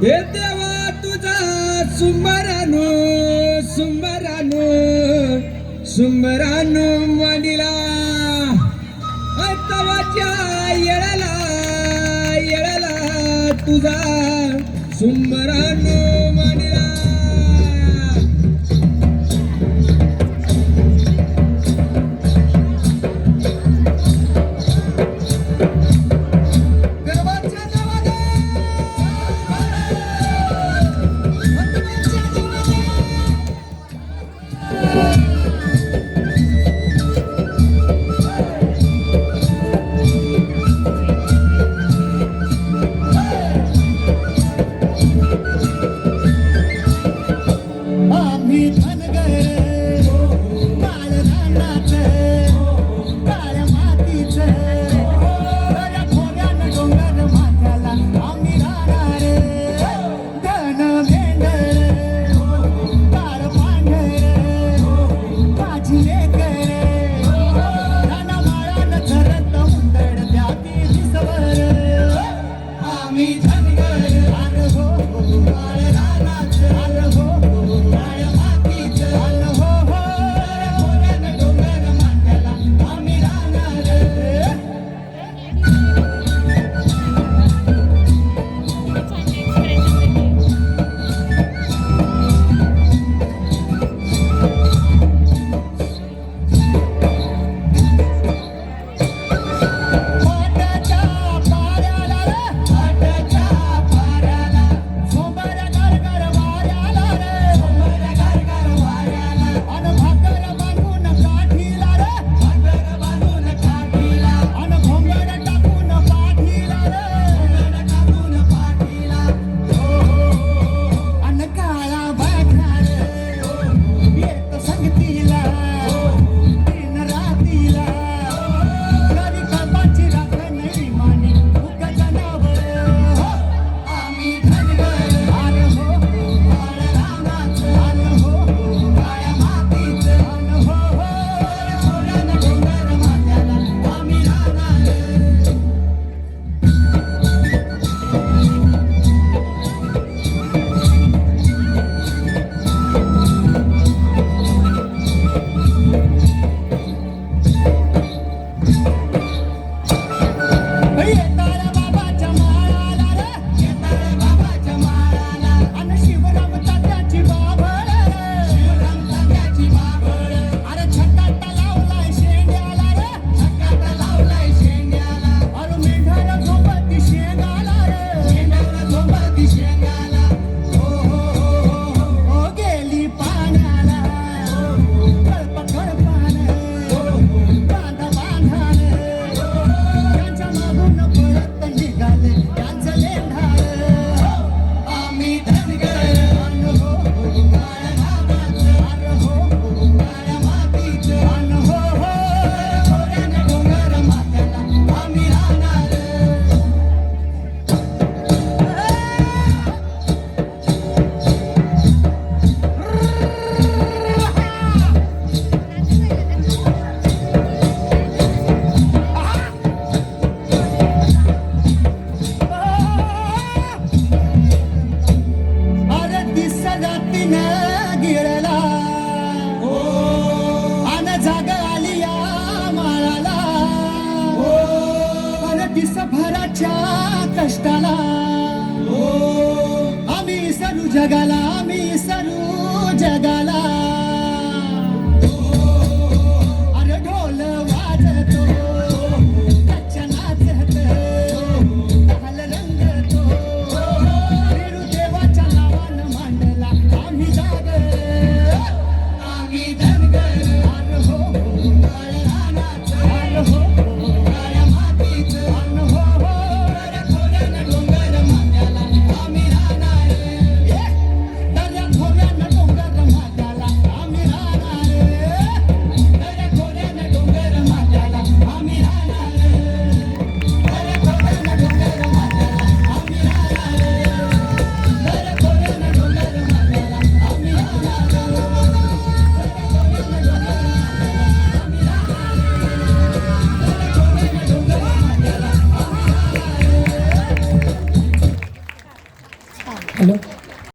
हे देवा तुझा सुंबरानो सुंबरानो सुंबरानो मांडिला तवाच्या येळाला येळाला तुझा सुंबरानो मांडिला जगला